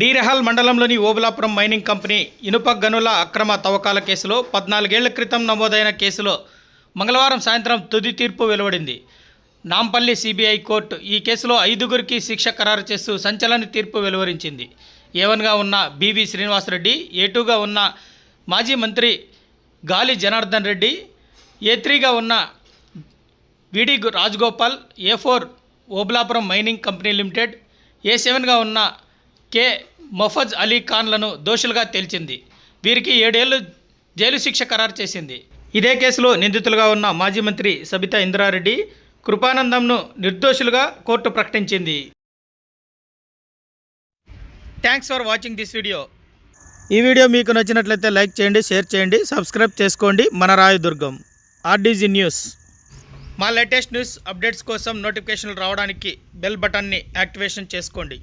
డీరెహాల్ మండలంలోని Obulapuram mining company ఇనుప గనుల అక్రమ తవ్వకాల కేసులో పద్నాలుగేళ్ళ క్రితం నమోదైన కేసులో మంగళవారం సాయంత్రం తుది తీర్పు వెలువడింది. నాంపల్లి సిబిఐ కోర్టు ఈ కేసులో ఐదుగురికి శిక్ష ఖరారు చేస్తూ సంచలన తీర్పు వెలువరించింది. ఏవన్గా ఉన్న బివి శ్రీనివాసరెడ్డి ఏ టూగా ఉన్న మాజీ మంత్రి గాలి జనార్దన్ రెడ్డి ఏ త్రీగా ఉన్న V D Rajagopal A four Obulapuram mining company limited A సెవెన్గా ఉన్న కె మొఫజ్ అలీ ఖాన్లను దోషులుగా తేల్చింది. వీరికి ఏడేళ్ళు జైలు శిక్ష ఖరారు చేసింది. ఇదే కేసులో నిందితులుగా ఉన్న మాజీ మంత్రి సబితా ఇంద్రారెడ్డి కృపానందంను నిర్దోషులుగా కోర్టు ప్రకటించింది. Thanks for watching this video ఈ వీడియో మీకు నచ్చినట్లయితే లైక్ చేయండి షేర్ చేయండి సబ్స్క్రైబ్ చేసుకోండి. మన రాయదుర్గం ఆర్డీజీ న్యూస్. మా లేటెస్ట్ న్యూస్ అప్డేట్స్ కోసం నోటిఫికేషన్లు రావడానికి బెల్ బటన్ని యాక్టివేషన్ చేసుకోండి.